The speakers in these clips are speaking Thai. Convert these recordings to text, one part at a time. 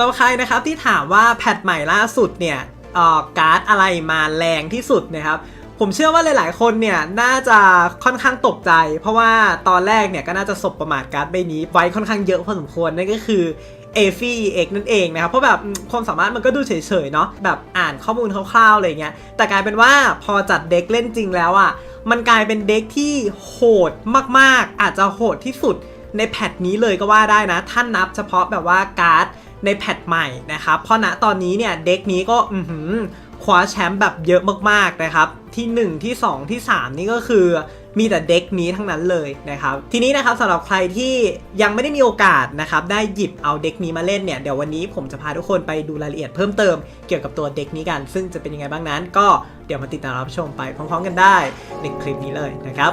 สำหรับใครนะครับที่ถามว่าแพทใหม่ล่าสุดเนี่ยออการ์ดอะไรมาแรงที่สุดนะครับผมเชื่อว่าหลาย ๆ คนเนี่ยน่าจะค่อนข้างตกใจ เพราะว่าตอนแรกเนี่ยก็น่าจะสบประมาทการ์ดใบนี้ไว้ค่อนข้างเยอะพอสมควรนั่นก็คือ a f i EX นั่นเองนะครับ เพราะแบบความสามารถมันก็ดูเฉย ๆ เนาะแบบอ่านข้อมูลคร่าว ๆ อะไรเงี้ยแต่กลายเป็นว่าพอจัดเด็กเล่นจริงแล้วอะ่ะมันกลายเป็นเด็กที่โหดมาก ๆ อาจจะโหดที่สุดในแพทนี้เลยก็ว่าได้นะท่านนับเฉพาะแบบว่าการ์ด ในแพทใหม่นะครับเพราะณตอนนี้เนี่ยเด็กนี้ก็อือหือคว้าแชมป์แบบเยอะมากๆนะครับที่ 1 ที่ 2 ที่ 3 นี่ก็คือมีแต่เด็กนี้ทั้งนั้นเลยนะครับ ทีนี้นะครับสำหรับใครที่ยังไม่ได้มีโอกาสนะครับได้หยิบเอาเด็กนี้มาเล่นเนี่ยเดี๋ยววันนี้ผมจะพาทุกคนไปดูรายละเอียดเพิ่มเติมเกี่ยวกับตัวเด็กนี้กัน ซึ่งจะเป็นยังไงบ้างนั้น ก็เดี๋ยวมาติดตามรับชมไปพร้อมๆกันได้ในคลิปนี้เลยนะครับ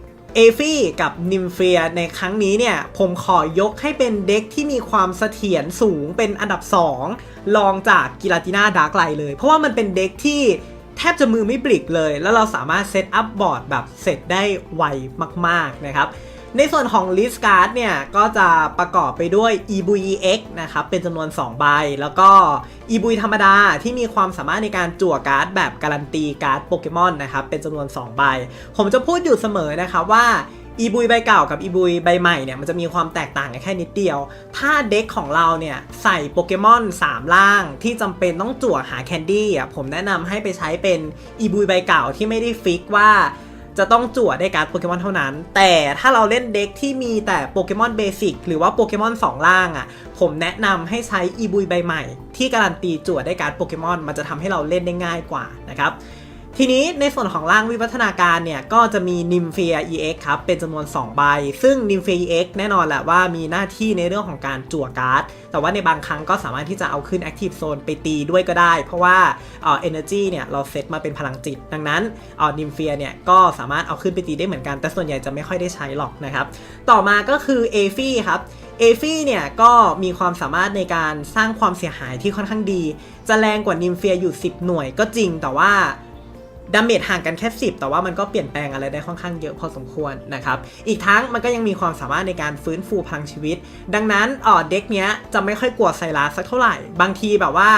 เอฟี่กับนิมเฟียในครั้งนี้เนี่ย ผมขอยกให้เป็นเด็กที่มีความเสถียรสูงเป็นอันดับ 2 รองจากกิลาติน่าดาร์กไลเลย เพราะว่ามันเป็นเด็กที่แทบจะมือไม่ปลิกเลย แล้วเราสามารถเซตอัพบอร์ดแบบเสร็จได้ไวมาก ๆ นะครับ ในส่วนของ list card เนี่ย ก็จะประกอบไปด้วย e b u y x นะครับ เป็นจำนวน 2 ใบ แล้วก็ e b u ธรรมดาที่มีความสามารถในการจั่วการ์ดแบบการันตีการ์ดโปเกมอนนะครับ เป็นจำนวน 2 ใบ ผมจะพูดอยู่เสมอนะครับว่า e b u y ใบเก่ากับ e b u y ใบใหม่เนี่ยมันจะมีความแตกต่างกันแค่นิดเดียว ถ้าเด็กของเราเนี่ยใส่โปเกมอน 3 ล่างที่จำเป็นต้องจั่วหาแคนดี้อะผมแนะนำให้ไปใช้เป็น e b u y ใบเก่าที่ไม่ได้ฟิกว่า จะต้องจั่วได้การ์ดโปเกมอนเท่านั้น แต่ถ้าเราเล่นเด็กที่มีแต่โปเกมอนเบสิกหรือว่าโปเกมอน2 ล่างอะ่ะ ผมแนะนำให้ใช้อีบุยใบใหม่ ที่การันตีจั่วได้การ์ดโปเกมอนมันจะทำให้เราเล่นได้ง่ายกว่านะครับ ทีนี้ในส่วนของร่างวิวัฒนาการเนี่ยก็จะมี n y m p h a EX ครับ เป็นจำนวน 2 ใบ ซึ่ง n y m p h a EX แน่นอนแหละว่ามีหน้าที่ในเรื่องของการจั่วการ์ด แต่ว่าในบางครั้งก็สามารถที่จะเอาขึ้น Active Zone ไปตีด้วยก็ได้ เพราะว่าเอ่อ Energy เนี่ยเราเซตมาเป็นพลังจิต ดังนั้นเอ่อ n y m p h a เนี่ยก็สามารถเอาขึ้นไปตีได้เหมือนกัน แต่ส่วนใหญ่จะไม่ค่อยได้ใช้หรอกนะครับ ต่อมาก็คือ a f i ครับเอฟี่เนี่ยก็มีความสามารถในการสร้างความเสียหายที่ค่อนข้างดี จะแรงกว่านิมเฟียอยู่ 10 หน่วยก็จริงแต่ว่า ดาเมจห่างกันแค่ 10 แต่ว่ามันก็เปลี่ยนแปลงอะไรได้ค่อนข้างเยอะพอสมควรนะครับ อีกทั้งมันก็ยังมีความสามารถในการฟื้นฟูพลังชีวิต ดังนั้นเออเด็กเนี้ยจะไม่ค่อยกลัวไซรัสสักเท่าไหร่ บางทีแบบว่า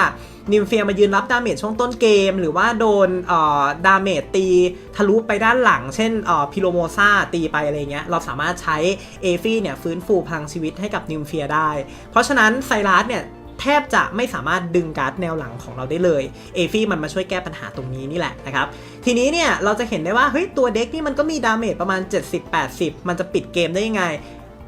นิมเฟียมายืนรับดาเมจช่วงต้นเกม หรือว่าโดนออดาเมจตีทะลุไปด้านหลัง เช่นอ่อพิโลโมซาตีไปอะไรเงี้ย เราสามารถใช้เอฟี่เนี่ยฟื้นฟูพลังชีวิตให้กับนิมเฟียได้ เพราะฉะนั้นไซรัสเนี่ย แทบจะไม่สามารถดึงการ์ดแนวหลังของเราได้เลยเอฟี่มันมาช่วยแก้ปัญหาตรงนี้นี่แหละนะครับทีนี้เนี่ยเราจะเห็นได้ว่าเฮ้ยตัวเด็กนี่มันก็มีดาเมจประมาณ 70-80 มันจะปิดเกมได้ยังไง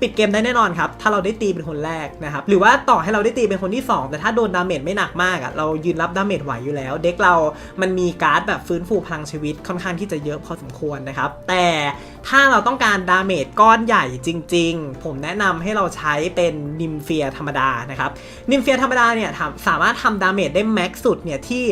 ปิดเกมได้แน่นอนครับ ถ้าเราได้ตีเป็นคนแรกนะครับ หรือว่าต่อให้เราได้ตีเป็นคนที่ 2 แต่ถ้าโดนดาเมจไม่หนักมากอะ่ะ เรายืนรับดาเมจไหวอยู่แล้ว เด็กเรามันมีการ์ดแบบฟื้นฟูพลังชีวิตค่อนข้างที่จะเยอะพอสมควรนะครับ แต่ ถ้าเราต้องการดาเมจก้อนใหญ่จริง ๆ ผมแนะนำให้เราใช้เป็นนิมเฟียธรรมดานะครับ นิมเฟียธรรมดาเนี่ยสามารถทำดาเมจได้แม็กสุดเนี่ยที่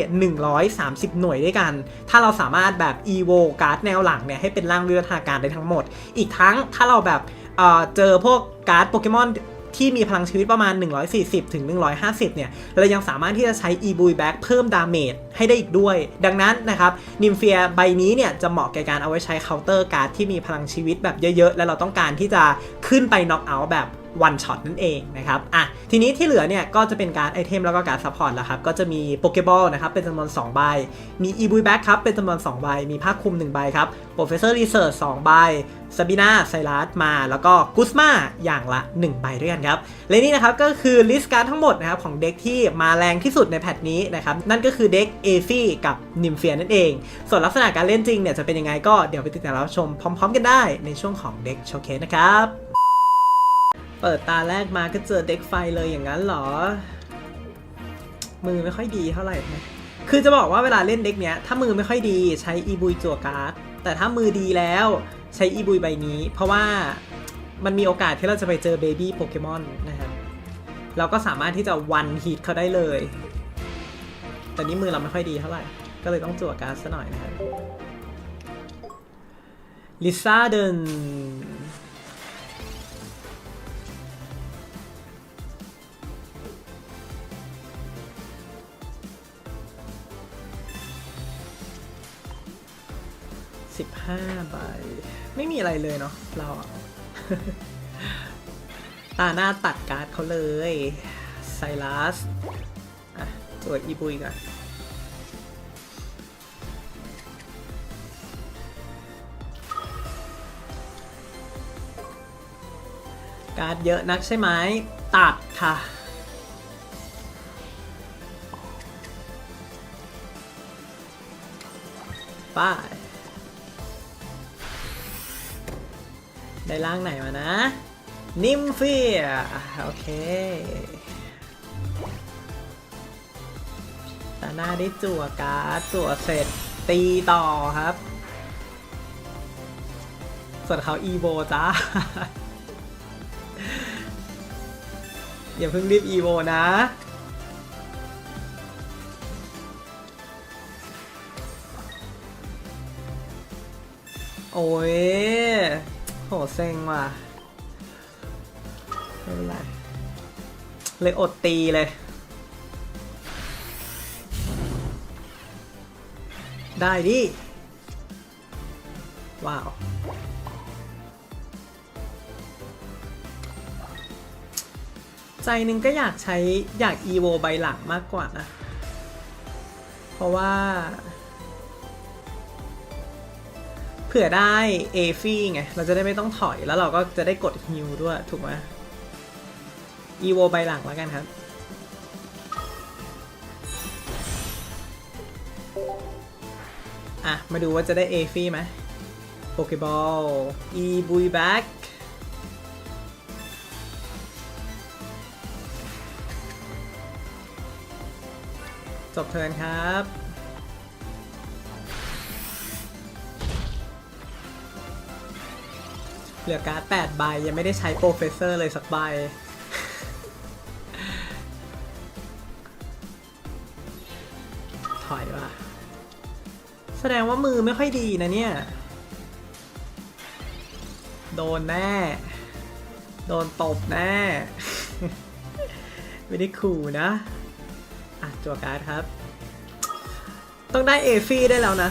130 หน่วยด้วยกัน ถ้าเราสามารถแบบ EVO การ์ดแนวหลังเนี่ยให้เป็นร่างวิวัฒนาการได้ทั้งหมด อีกทั้งถ้าเราแบบเเจอพวกการ์ดโปเกมอน ที่มีพลังชีวิตประมาณ 140ถึง150 เนี่ย เรายังสามารถที่จะใช้ e b u y back เพิ่มดาเมจให้ได้อีกด้วย ดังนั้นนะครับนิมเฟียใบนี้เนี่ยจะเหมาะแก่การเอาไว้ใช้เคาน์เตอร์การ์ดที่มีพลังชีวิตแบบเยอะๆ และเราต้องการที่จะขึ้นไปน็อกเอาท์แบบ one shot นั่นเองนะครับอะทีนี้ที่เหลือเนี่ยก็จะเป็นการไอเทมแล้วก็การซัพพอร์ตแล้วครับ ก็จะมีโปเกบอลนะครับเป็นจำนวน2ใบ มี e b u y back ครับเป็นจำนวน2ใบ มีผ้าคลุม1ใบครับ Professor Research 2ใบซาบินาไซรัสมา แล้วก็กุสมาอย่างละ 1 ใบด้วยกันครับ และนี่นะครับก็คือลิสต์การ์ดทั้งหมดนะครับของเด็กที่มาแรงที่สุดในแพทนี้นะครับ นั่นก็คือเด็กเอฟี่กับนิมเฟียนั่นเอง ส่วนลักษณะการเล่นจริงเนี่ยจะเป็นยังไงก็เดี๋ยวไปติดตามรับชมพร้อม ๆ กันได้ในช่วงของเด็กโชว์เคสนะครับ เปิดตาแรกมาก็เจอเด็กไฟเลยอย่างนั้นเหรอ มือไม่ค่อยดีเท่าไหร่นะคือจะบอกว่าเวลาเล่นเด็กเนี้ยถ้ามือไม่ค่อยดีใช้อีบุยจั่วการ์ดแต่ถ้ามือดีแล้วใช้อีบุยใบนี้ เพราะว่ามันมีโอกาสที่เราจะไปเจอเบบี้โปเกมอนนะครับเราก็สามารถที่จะวันฮีทเขาได้เลย แต่นี้มือเราไม่ค่อยดีเท่าไหร่ ก็เลยต้องจั่วการ์ดซะหน่อยนะครับลิซ่าเดิน ม่มีอะไรเลยเนาะเราอะตาหน้าตัดการ์ดเขาเลยไซรัสอะตรวจอีบุยก่อนการ์ดเยอะนักใช่ไหมตัดค่ะป้าย ได้ร่างไหนมานะ นิมเฟียโอเคตาหน้าได้จั่วการ์ดจั่วเสร็จตีต่อครับ ส่วนเขาอีโบจ้าอย่าเพิ่งรีบอีโบนะ โอ้ย โหเซ็งว่ะไม่เป็นไรเลยอดตีเลย ได้ดิ ว้าว ใจหนึ่งก็อยากใช้อยากอีโวใบหลังมากกว่านะ เพราะว่า ผื่อได้เอฟี่ไง เราจะได้ไม่ต้องถอยแล้วเราก็จะได้กดฮิวด้วย ถูกไหมอีโวใบหลังแล้วกันครับ อะ มาดูว่าจะได้เอฟี่ไหมโปเกบอลอีบุยแบ็กจบเทิร์นครับ เหลือการ์ด8ใบยังไม่ได้ใช้โปรเฟสเซอร์เลยสักใบ ถอยว่ะ แสดงว่ามือไม่ค่อยดีนะเนี่ย โดนแน่ โดนตบแน่ ไม่ได้ขู่นะ อะจัวการ์ดครับ ต้องได้เอฟี่ได้แล้วนะ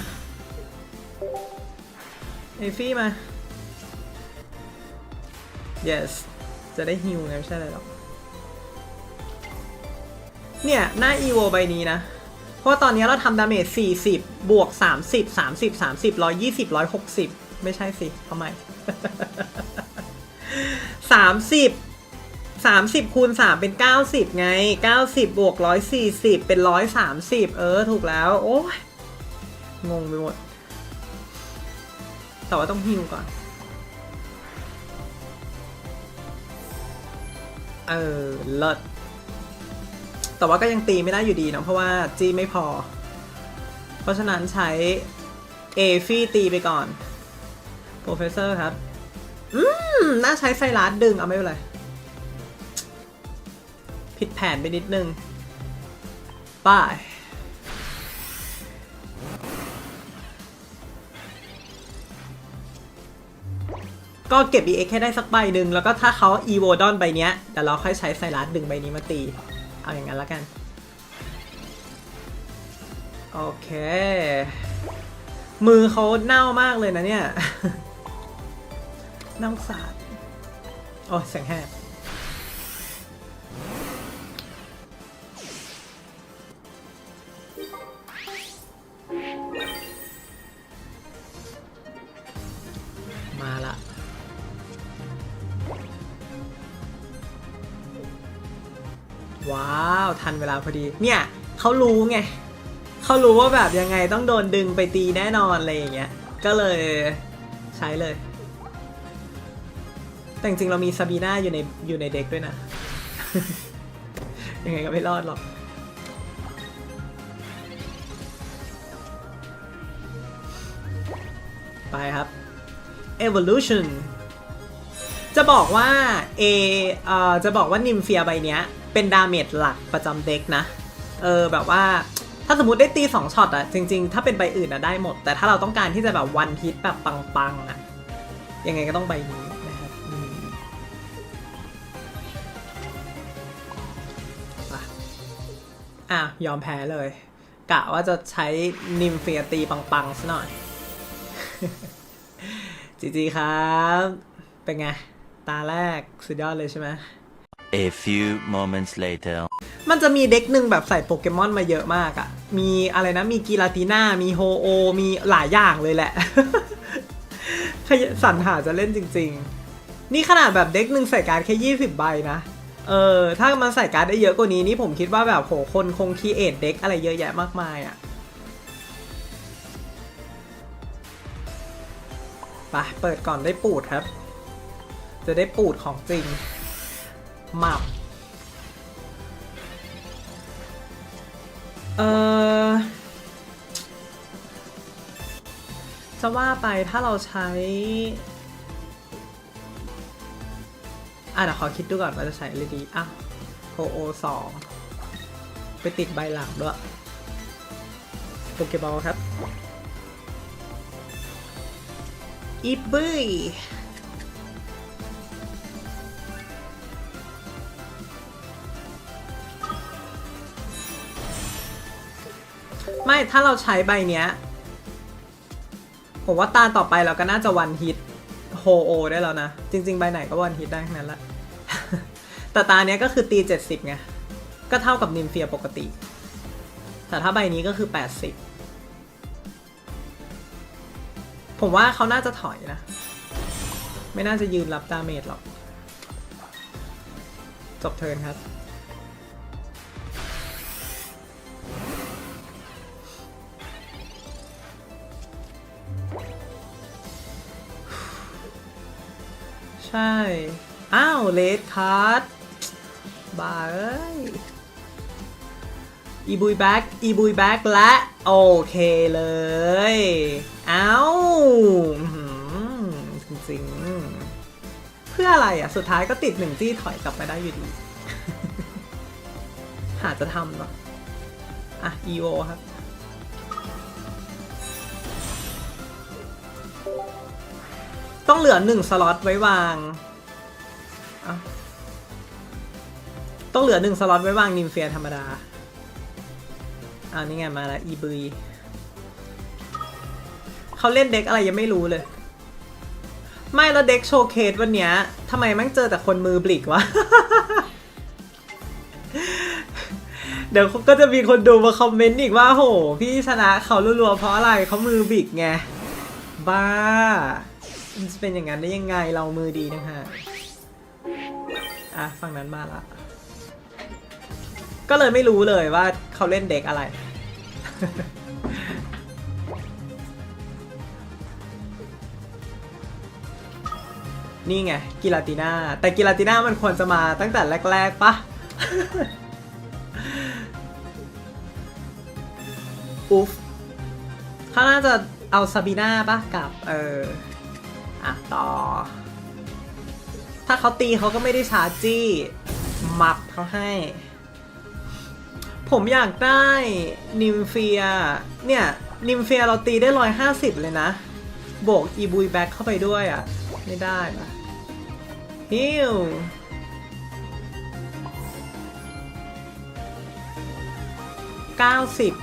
เอฟี่มา yes จะได้ฮิวไงไม่ใช่อะไรหรอก เนี่ย หน้า EVO ใบนี้นะ เพราะว่าตอนนี้เราทำดาเมจ 40 บวก 30 30 30 120 160 ไม่ใช่สิเอาใหม่30 30คูณ3เป็น 90 ไง 90 บวก 140 เป็น 130 เออ ถูกแล้ว โอ้ยงงไปหมด แต่ว่าต้องฮิวก่อน เออเลิศแต่ว่าก็ยังตีไม่ได้อยู่ดีนะเพราะว่าจี้ไม่พอ เพราะฉะนั้นใช้เอฟี่ตีไปก่อนโปรเฟสเซอร์ครับ อืม น่าใช้ไซรัสดึง เอาไม่เป็นไร ผิดแผนไปนิดนึงป้าย ก็เก็บ EX แค่ได้สักใบหนึ่งแล้วก็ถ้าเขา EVO ดอนใบเนี้ยแต่เราค่อยใช้ไซรัสดึงใบนี้มาตี เอาอย่างนั้นแล้วกัน โอเค มือเขาเน่ามากเลยนะเนี่ยน้ำสาดโอ้ยแสงแหบ ว้าว ทันเวลาพอดี เนี่ยเขารู้ไงเขารู้ว่าแบบยังไงต้องโดนดึงไปตีแน่นอนอะไรอย่างเงี้ย ก็เลยใช้เลย แต่จริงๆเรามีซาบีน่าอยู่ในอยู่ในเด็กด้วยนะ ยังไงก็ไม่รอดหรอกไปครับ Evolution จะบอกว่า A เอ่อจะบอกว่านิมเฟียใบเนี้ย เป็นดาเมจหลักประจำเด็กนะ เออแบบว่าถ้าสมมติได้ตี 2ช็อตอะจริง ๆ ถ้าเป็นใบอื่นอะได้หมด แต่ถ้าเราต้องการที่จะแบบวันฮิตแบบปังๆอะยังไงก็ต้องใบนี้นะครับอืมอะอะยอมแพ้เลย กะว่าจะใช้นิมเฟียตีปังๆซะหน่อย จีจีครับ เป็นไง ตาแรกสุดยอดเลยใช่ไหม A few moments later. มันจะมีเด็กหนึ่งแบบใส่โปเกมอนมาเยอะมากอะ่ะมีอะไรนะ มีกีราติน่า มีโฮโอ มีหลายอย่างเลยแหละ ขยสันหาจะเล่นจริง ๆ นี่ขนาดแบบเด็กหนึ่งใส่การ์ดแค่ 20 ใบนะ เออ ถ้ามันใส่การ์ดได้เยอะกว่านี้นี่ผมคิดว่าแบบโหคนคงคีเอทเด็กอะไรเยอะแยะมากมายอะ่ะเปิดก่อนได้ปูดครับ จะได้ปูดของจริง มับเออจะว่าไปถ้าเราใช้ อะเดี๋ยวขอคิดดูก่อนว่าจะใช้อะไรดี อะโ o โอสองไปติดใบหลังด้วยโปเกบอลครับอีบุย ไม่ถ้าเราใช้ใบเนี้ย ผมว่าตาต่อไปเราก็น่าจะวันฮิตโฮโอได้แล้วนะ จริง ๆ ใบไหนก็วันฮิตได้ทั้งนั้นละ แต่ตาเนี้ยก็คือตี 70ไง ก็เท่ากับนิมเฟียปกติ แต่ถ้าใบนี้ก็คือ 80 ผมว่าเขาน่าจะถอยนะ ไม่น่าจะยืนรับดาเมจหรอก จบเทิร์นครับ ใช่ อ้าวเลดคัทบ้าเอ้ย อีบุยแบ็กอีบุยแบ็กและ โอเคเลย เอ้าอื้อหือจริงๆ เพื่ออะไรอะ สุดท้ายก็ติดหนึ่งจี้ถอยกลับมาได้อยู่ดี หาจะทำเนาะอะ EO ครับ ต้องเหลือหนึ่งสล็อตไว้วาง ต้องเหลือหนึ่งสล็อตไว้วางนิมเฟียธรรมดาอ่านี่ไงมาแล้วอีบุยเขาเล่นเด็กอะไรยังไม่รู้เลย ไม่แล้วเด็กโชว์เคสวันเนี้ยทำไมแม่งเจอแต่คนมือบลิกวะ เดี๋ยวก็จะมีคนดูมาคอมเมนต์อีกว่าโห พี่ชนะเขารัวๆเพราะอะไรเขามือบิกไง บ้า มันจะเป็นอย่างนั้นได้ยังไงเรามือดีนะฮะอะฝั่งนั้นมาละ ก็เลยไม่รู้เลยว่าเขาเล่นเด็กอะไร นี่ไงกิลาติน่า แต่กิลาติน่ามันควรจะมาตั้งแต่แรก ๆปะอุ๊ฟเขาน่าจะเอาซาบีน่าปะกับ เออ อะต่อ ถ้าเขาตีเขาก็ไม่ได้ชาร์จจี้มับเขาให้ ผมอยากได้นิมเฟีย เนี่ย นิมเฟียเราตีได้ร้อยห้าสิบเลยนะ โบกอีบุยแบ็คเข้าไปด้วยอะ ไม่ได้ปะฮิวเก้าสิบ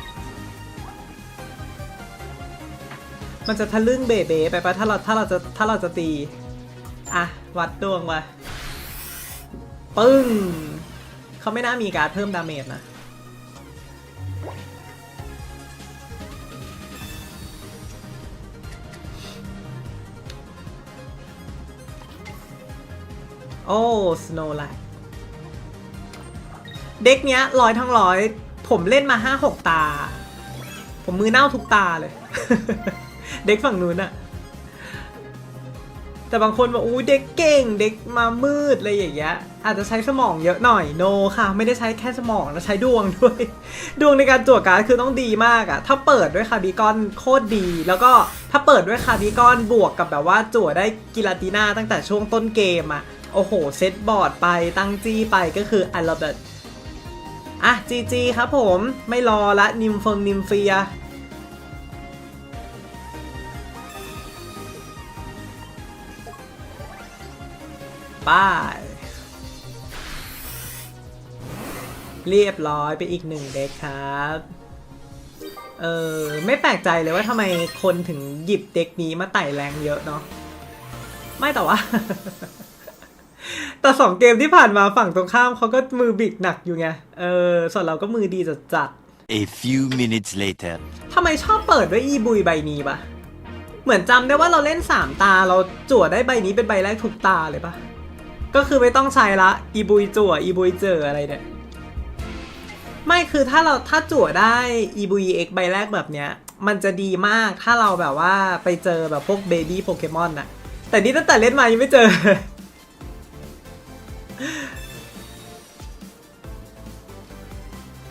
มันจะทะลึ่งเบ๋เบไปปะถ้าเราถ้าเราจะถ้าเราจะตี อะ วัดดวงมาปึ้งเขาไม่น่ามีการเพิ่มดาเมจนะโอ้สโนว์ไลท์เด็กเนี้ยร้อยทั้งร้อย ผมเล่นมาห้าหกตา ผมมือเน่าทุกตาเลย เด็กฝั่งนู้นอะแต่บางคนบอกอู้เด็กเก่ง เด็กมามืดอะไรอย่างเงี้ยอาจจะใช้สมองเยอะหน่อยโนค่ะ ไม่ได้ใช้แค่สมองนะใช้ดวงด้วย ดวงในการจั่วการ์ดคือต้องดีมากอะถ้าเปิดด้วยคาร์บิกอนโคตรดี แล้วก็ถ้าเปิดด้วยคาร์บิกอนบวกกับแบบว่าจั่วได้กิลาติน่าตั้งแต่ช่วงต้นเกมอะโอ้โห เซตบอร์ดไปตั้งจี้ไปก็คืออัลลเบิร์อะจีจีครับผมไม่รอละนิมฟงนิมเฟีย ป้ายเรียบร้อยไปอีกหนึ่งเด็กครับ เออไม่แปลกใจเลยว่าทำไมคนถึงหยิบเด็กนี้มาไต่แรงเยอะเนาะไม่แต่ว่า แต่สองเกมที่ผ่านมาฝั่งตรงข้ามเขาก็มือบิดหนักอยู่ไง เออ ส่วนเราก็มือดีจัดจัด A few minutes later. ๆทำไมชอบเปิดด้วยอีบุยใบนี้ปะเหมือนจำได้ว่าเราเล่นสามตาเราจั่วได้ใบนี้เป็นใบแรกทุกตาเลยปะ ก็คือไม่ต้องใช้ละอีบุยจั่วอีบุยเจออะไรเนี่ยไม่คือถ้าเราถ้าจั่วได้อีบุยเอ็กใบแรกแบบเนี้ย มันจะดีมากถ้าเราแบบว่าไปเจอแบบพวกเบบี้โปเกมอนน่ะแต่นี่ตั้งแต่เล่นมายังไม่เจอ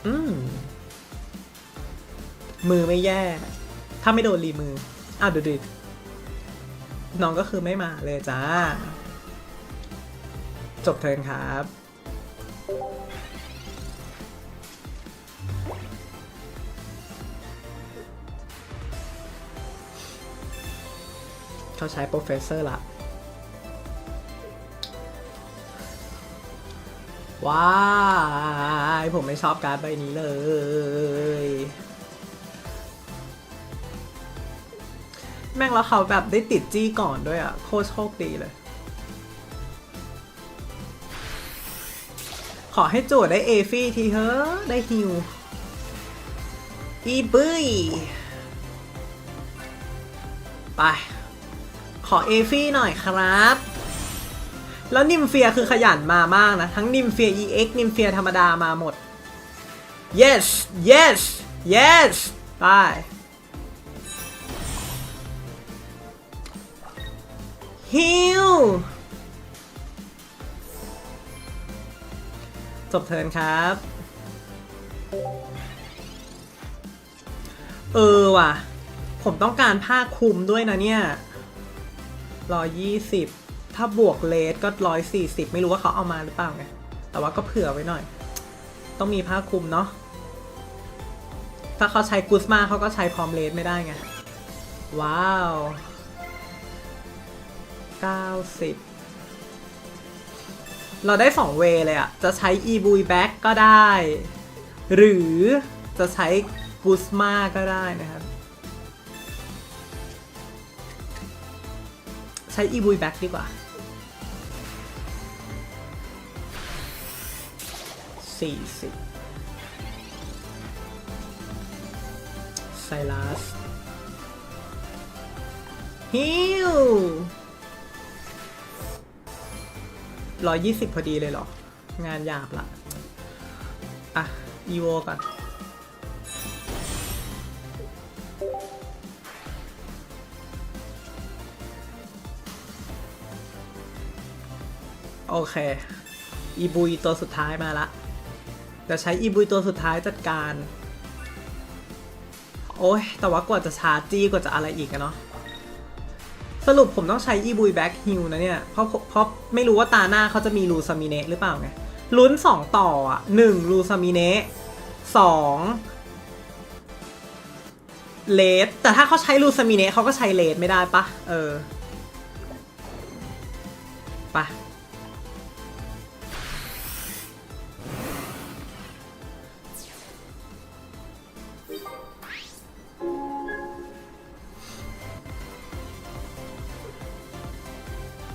อืมมือไม่แย่ ถ้าไม่โดนรีมือ อ้าวดูดิน้องก็คือไม่มาเลยจ้า จบเทิร์นครับเขาใช้โปรเฟสเซอร์ละว้ายผมไม่ชอบการ์ดใบนี้เลย แม่งแล้วเขาแบบได้ติดจี้ก่อนด้วยอะ โคตรโชคดีเลย อให้โจทย์ได้เอฟี่ทีเถอะได้ฮิวอีบุยไป ขอเอฟี่หน่อยครับ แล้วนิมเฟียคือขยันมามากนะ ทั้งนิมเฟีย EX นิมเฟียธรรมดามาหมด yes yes yes ไปฮิว จบเทินครับ เออว่ะ ผมต้องการผ้าคลุมด้วยนะเนี่ยร้อยยี่สิบถ้าบวกเลสก็ร้อยสี่สิบไม่รู้ว่าเขาเอามาหรือเปล่าไง แต่ว่าก็เผื่อไว้หน่อย ต้องมีผ้าคลุมเนาะ ถ้าเขาใช้กุสมาเขาก็ใช้พร้อมเลสไม่ได้ไง ว้าว90 เราได้2เวย์เลยอะจะใช้ e b u i back ก็ได้ หรือจะใช้ g u s m a ก็ได้นะครับ ใช้ e b u i back ดีกว่า40ไซลัสฮิว ร้อยยี่สิบพอดีเลยเหรอ งานหยาบละอะ อีโวก่อนโอเค อีบุยตัวสุดท้ายมาละจะใช้อีบุยตัวสุดท้ายจัดการ โอ้ยแต่ว่ากว่าจะชาร์จจี้กว่าจะอะไรอีกอะเนาะ สรุปผมต้องใช้อีบุยแบ็กฮิลนะเนี่ย เพราะเพราะไม่รู้ว่าตาหน้าเขาจะมีรูซามิเนะหรือเปล่าไง ลุ้น 2 ต่ออะ1รูซามิเนะ2เลสแต่ถ้าเขาใช้รูซามิเนะเขาก็ใช้เลสไม่ได้ปะเออ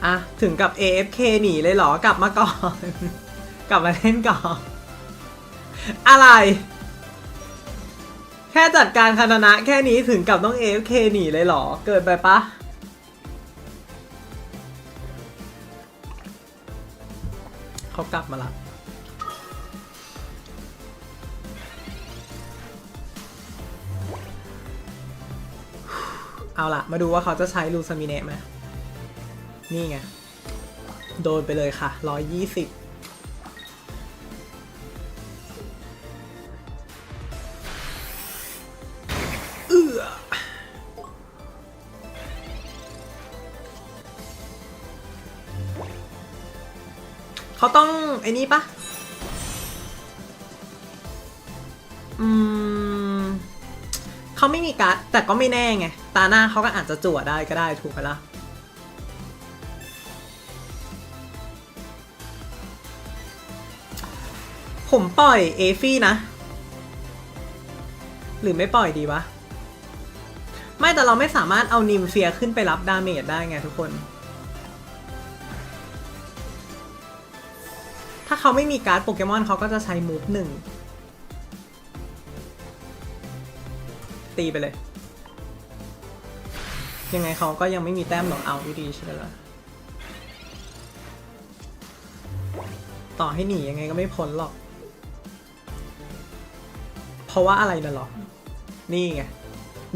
อะ ถึงกับ AFK หนีเลยเหรอ กลับมาก่อน กลับมาเล่นก่อน อะไร แค่จัดการคานานะแค่นี้ถึงกับต้อง AFK หนีเลยเหรอ เกิดไปปะเขากลับมาละเอาละมาดูว่าเขาจะใช้ลูซามิเนะไหม นี่ไง โดนไปเลยค่ะร้อยยี่สิบเอือเขาต้อง ไอ้นี่ปะอืมเขาไม่มีการ์ดแต่ก็ไม่แน่ไง ตาหน้าเขาก็อาจจะจั่วได้ก็ได้ถูกไหมล่ะ ผมปล่อยเอฟี่นะ หรือไม่ปล่อยดีวะ ไม่แต่เราไม่สามารถเอานิมเฟียขึ้นไปรับดาเมจได้ไงทุกคน ถ้าเขาไม่มีการ์ดโปเกมอนเขาก็จะใช้มูฟหนึ่งตีไปเลย ยังไงเขาก็ยังไม่มีแต้มหรอกเอาดีใช่ไหมล่ะต่อให้หนียังไงก็ไม่พ้นหรอก ราะว่าอะไรน่ะหรอ นี่ไง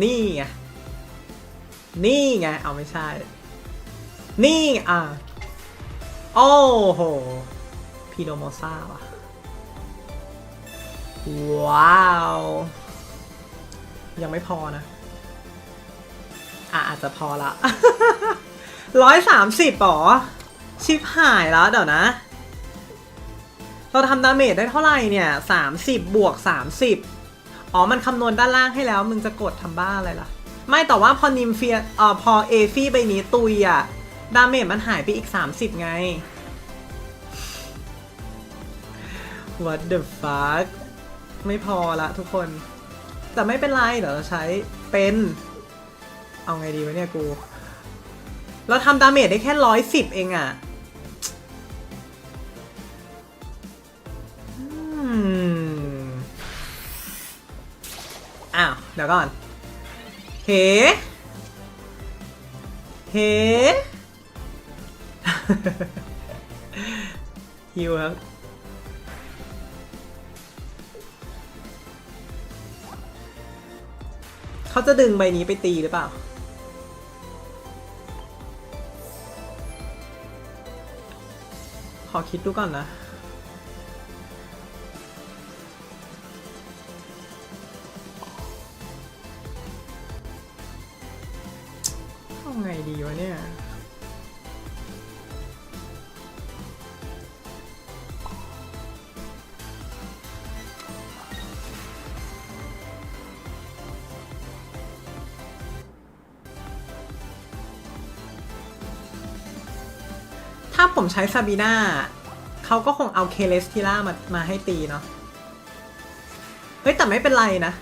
นี่ไง นี่ไง เอาไม่ใช่ นี่อะ โอ้โห พีโดโมซาว่ะ ว้าว ยังไม่พอนะ อะ อาจจะพอละร้อยสามสิบหรอ ชิปหายแล้วเดี๋ยวนะเราทำดาเมจได้เท่าไหร่เนี่ยสามสิบบวกสามสิบ อ๋อ มันคำนวณด้านล่างให้แล้ว มึงจะกดทำบ้าอะไรล่ะ ไม่แต่ว่าพอนิมเฟียเอ่อพอเอฟี่ใบนี้ตุยอะดาเมจมันหายไปอีก 30 ไง What the fuck ไม่พอละทุกคน แต่ไม่เป็นไร เดี๋ยวเราใช้เป็น เอาไงดีวะเนี่ยกู เราทำดาเมจได้แค่ร้อยสิบเองอะ เดี๋ยวก่อน เฮ้เฮ้ฮิวครับเขาจะดึงใบนี้ไปตีหรือเปล่า ขอคิดดูก่อนนะ ถ้าผมใช้ซาบีนาเขาก็คงเอาเคเลสทิล่ามามาให้ตีเนาะเฮ้ยแต่ไม่เป็นไรนะ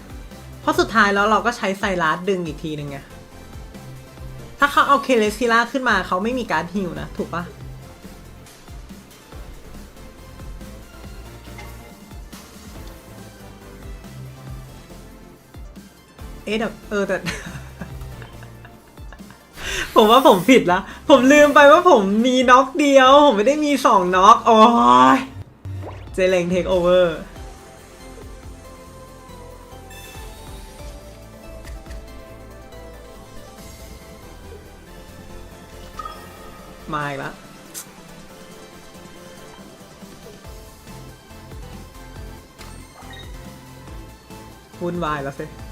เพราะสุดท้ายแล้วเราก็ใช้ไซรัสดึงอีกทีหนึ่งไงถ้าเขาเอาเคเลสทิล่าขึ้นมาเขาไม่มีการฮิวนะ ถูกปะเอ๊ะเดี๋ยวเออแต่ ผมว่าผมผิดละผมลืมไปว่าผมมีน็อกเดียว ผมไม่ได้มีสองน็อกโอ้ยเจเลงเทคโอเวอร์มาอีกแล้ววุ่นวายแล้วสิ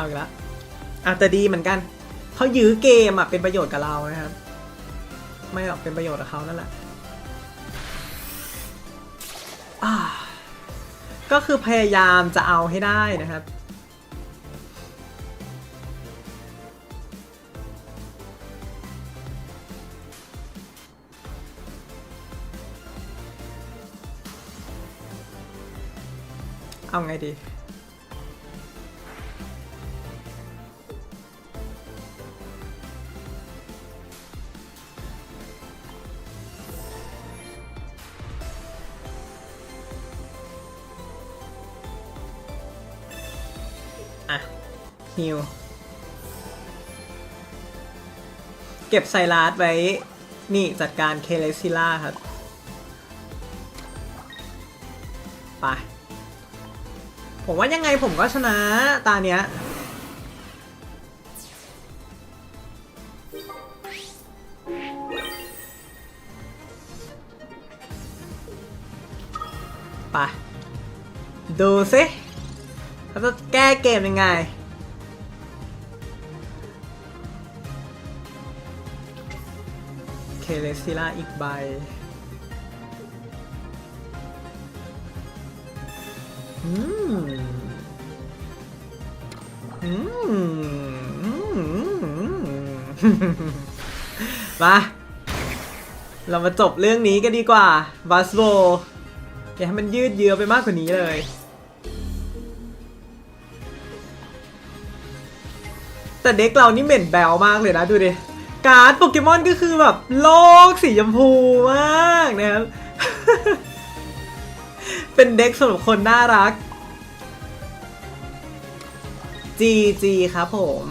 เอาอีกแล้วอาจจะดีเหมือนกันเขายื้อเกมอะเป็นประโยชน์กับเรานะครับ ไม่หรอกเป็นประโยชน์กับเขานั่นแหละอ่าก็คือพยายามจะเอาให้ได้นะครับ เอาไงดี ฮิวเก็บไซรัสไว้ นี่จัดการเคเลซิล่าครับ ไป ผมว่ายังไงผมก็ชนะตาเนี้ย ไป ดูสิเขาจะแก้เกมยังไง เคเลซิล่าอีกใบ อืม อืม มา เรามาจบเรื่องนี้กันดีกว่าบัสโบอย่าให้มันยืดเยื้อไปมากกว่านี้เลยแต่เด็กเรานี่เหม็นแบวมากเลยนะดูดิ การ์ดโปเกมอนก็คือแบบโลกสีชมพูมากนะครับ เป็นเด็กสำหรับคนน่ารัก GG ครับผม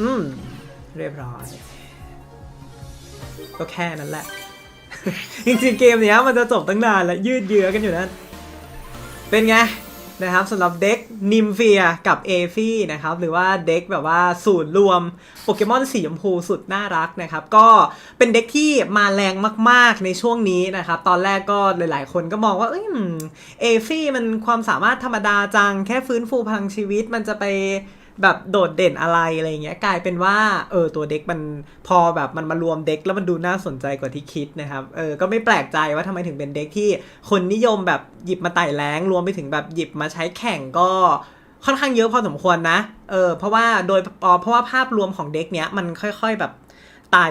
อืม เรียบร้อย ก็แค่นั้นแหละ จริงๆเกมเนี้ยมันจะจบตั้งนานแล้วยืดเยื้อกันอยู่นั่นเป็นไง นะครับสำหรับเด็กนิมเฟียกับเอฟี่นะครับหรือว่าเด็กแบบว่าศูนย์รวมโปเกมอนสีชมพูสุดน่ารักนะครับก็เป็นเด็กที่มาแรงมากๆในช่วงนี้นะครับตอนแรกก็หลายๆ คนก็มองว่าเอ้ยเอฟี่มันความสามารถธรรมดาจังแค่ฟื้นฟูพลังชีวิตมันจะไป แบบโดดเด่นอะไรอะไรเงี้ยกลายเป็นว่าเออตัวเด็กมันพอแบบมันมารวมเด็กแล้วมันดูน่าสนใจกว่าที่คิดนะครับเออก็ไม่แปลกใจว่าทำไมถึงเป็นเด็กที่คนนิยมแบบหยิบมาไต่แรงรวมไปถึงแบบหยิบมาใช้แข่งก็ค่อนข้างเยอะพอสมควรนะ เออ เพราะว่าโดยเพราะว่าภาพรวมของเด็กเนี้ยมันค่อยๆแบบไต่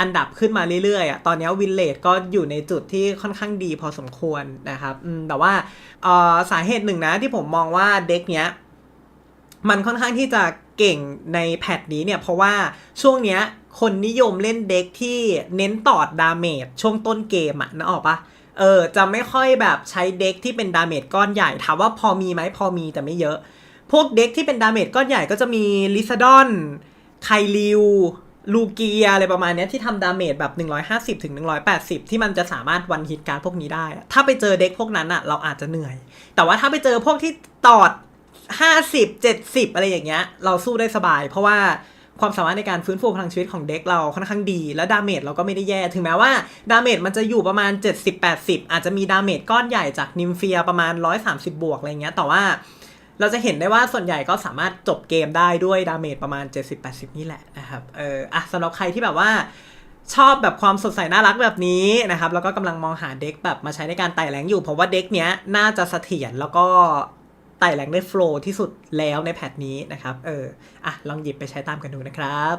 อันดับขึ้นมาเรื่อยๆอะ ตอนนี้วินเลดก็อยู่ในจุดที่ค่อนข้างดีพอสมควรนะครับแต่ว่าออสาเหตุหนึ่งนะที่ผมมองว่าเด็กเนี้ย มันค่อนข้างที่จะเก่งในแพทนี้เนี่ย เพราะว่าช่วงเนี้ยคนนิยมเล่นเด็กที่เน้นตอดดาเมจช่วงต้นเกมอะนึกออกปะเออจะไม่ค่อยแบบใช้เด็กที่เป็นดาเมจก้อนใหญ่ถามว่าพอมีไหมพอมีแต่ไม่เยอะ พวกเด็กที่เป็นดาเมจก้อนใหญ่ก็จะมีลิซาดอนไคลิวลูเกียอะไรประมาณนี้ที่ทำดาเมจแบบ 150ถึง180 ที่มันจะสามารถวันฮิตการพวกนี้ได้ ถ้าไปเจอเด็กพวกนั้นอะเราอาจจะเหนื่อย แต่ว่าถ้าไปเจอพวกที่ตอด 50 70อะไรอย่างเงี้ย เราสู้ได้สบาย เพราะว่าความสามารถในการฟื้นฟูพลังชีวิตของเด็กเราค่อนข้างดี แล้วดาเมจเราก็ไม่ได้แย่ ถึงแม้ว่าดาเมจมันจะอยู่ประมาณ 70-80 อาจจะมีดาเมจก้อนใหญ่จากนิมเฟียประมาณ 130 บวกอะไรเงี้ย แต่ว่าเราจะเห็นได้ว่าส่วนใหญ่ก็สามารถจบเกมได้ด้วยดาเมจประมาณ 70-80 นี่แหละนะครับ เอออะสำหรับใครที่แบบว่าชอบแบบความสดใสน่ารักแบบนี้นะครับ แล้วก็กำลังมองหาเด็กแบบมาใช้ในการไต่แรงอยู่ เพราะว่าเด็กเนี้ยน่าจะเสถียรแล้วก็ ไต่แรงได้โฟล์ที่สุดแล้วในแพทนี้นะครับ เออ อะ ลองหยิบไปใช้ตามกันดูนะครับ